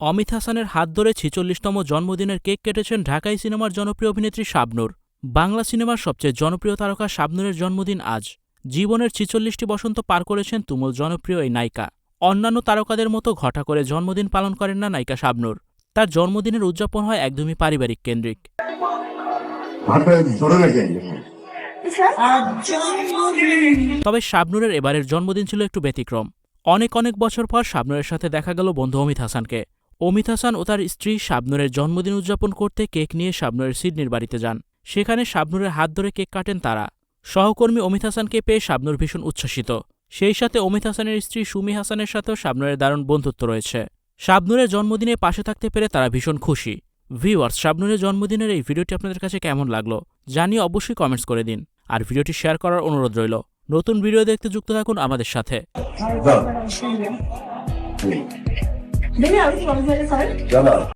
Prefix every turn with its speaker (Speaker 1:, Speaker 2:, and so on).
Speaker 1: অমিত হাসানের হাত ধরে ছিচল্লিশতম জন্মদিনের কেক কেটেছেন ঢাকাই সিনেমার জনপ্রিয় অভিনেত্রী শাবনূর। বাংলা সিনেমার সবচেয়ে জনপ্রিয় তারকা শাবনূরের জন্মদিন আজ। জীবনের ছিচল্লিশটি বসন্ত পার করেছেন তুমুল জনপ্রিয় এই নায়িকা। অন্যান্য তারকাদের মতো ঘটা করে জন্মদিন পালন করেন না নায়িকা শাবনূর। তার জন্মদিনের উদযাপন হয় একদমই পারিবারিক কেন্দ্রিক। তবে শাবনূরের এবারের জন্মদিন ছিল একটু ব্যতিক্রম। অনেক অনেক বছর পর শাবনূরের সাথে দেখা গেল বন্ধু অমিত হাসানকে। অমিত হাসান ও তার স্ত্রী শাবনুরের জন্মদিন উদযাপন করতে কেক নিয়ে শাবনূরের সিডনির বাড়িতে যান। সেখানে শাবনূরের হাত ধরে কেক কাটেন তারা। সহকর্মী অমিত হাসানকে পেয়ে শাবনুর ভীষণ উচ্ছ্বসিত। সেই সাথে অমিত হাসানের স্ত্রী সুমি হাসানের সাথেও শাবনূরের দারুণ বন্ধুত্ব রয়েছে। শাবনূরের জন্মদিনে পাশে থাকতে পেরে তারা ভীষণ খুশি। ভিউয়ার্স, শাবনূরের জন্মদিনের এই ভিডিওটি আপনাদের কাছে কেমন লাগল জানিয়ে অবশ্যই কমেন্টস করে দিন। আর ভিডিওটি শেয়ার করার অনুরোধ রইল। নতুন ভিডিও দেখতে যুক্ত থাকুন আমাদের সাথে.
Speaker 2: দাদা